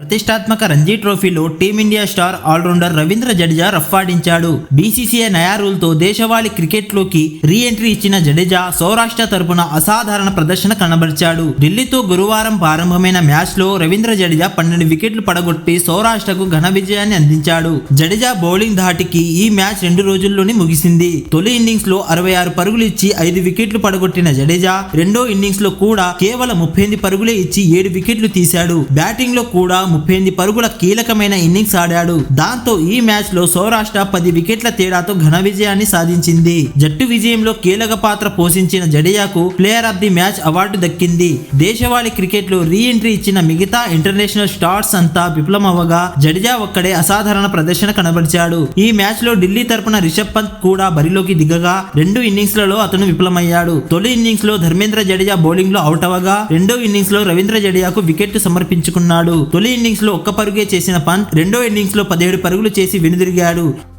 ప్రతిష్టాత్మక రంజీ ట్రోఫీలో team India star allrounder Ravindra Jadeja రఫ్ఫాడించాడు. BCCI నయా రూల్తో దేశవాళీ క్రికెట్లోకి రీ ఎంట్రీ ఇచ్చిన జడేజా సౌరాష్ట్ర తరపున అసాధారణ ప్రదర్శన కనబరిచాడు. ఢిల్లీతో గురువారం ప్రారంభమైన మ్యాచ్లో రవీంద్ర జడేజా పన్నెండు వికెట్లు పడగొట్టి సౌరాష్ట్రకు ఘన విజయాన్ని అందించాడు. జడేజా బౌలింగ్ ధాటికి ఈ మ్యాచ్ రెండు రోజుల్లోనే ముగిసింది. తొలి ఇన్నింగ్స్లో అరవై ఆరు పరుగులు ఇచ్చి ఐదు వికెట్లు పడగొట్టిన జడేజా రెండో ఇన్నింగ్స్లో కూడా కేవలం ముప్పై ఎనిమిది పరుగులే ఇచ్చి ఏడు వికెట్లు తీశాడు. బ్యాటింగ్లో కూడా ముప్పై ఎనిమిది పరుగుల కీలకమైన ఇన్నింగ్స్ ఆడాడు. దాంతో ఈ మ్యాచ్లో సౌరాష్ట్ర పది వికెట్ల తేడాతో ఘన విజయాన్ని సాధించింది. జట్టు విజయంలో కీలక పాత్ర పోషించిన జడేజాకు player of the match award దక్కింది. దేశవాళీ క్రికెట్లో రీ ఎంట్రీ ఇచ్చిన మిగతా ఇంటర్నేషనల్ స్టార్స్ అంతా విఫలమవ్వగా జడేజా ఒక్కడే అసాధారణ ప్రదర్శన కనబరిచాడు. ఈ మ్యాచ్లో ఢిల్లీ తరపున రిషబ్ పంత్ కూడా బరిలోకి దిగగా రెండు ఇన్నింగ్స్లలో అతను విఫలమయ్యాడు తొలి ఇన్నింగ్స్లో ధర్మేంద్ర జడేజా బౌలింగ్లో అవుట్ అవగా రెండో ఇన్నింగ్స్లో రవీంద్ర జడియాకు వికెట్ సమర్పించుకున్నాడు. తొలి ఇన్నింగ్స్లో ఒక్క పరుగే చేసిన పంత్ రెండో ఇన్నింగ్స్లో పదిహేడు పరుగులు చేసి వెనుదిరిగాడు.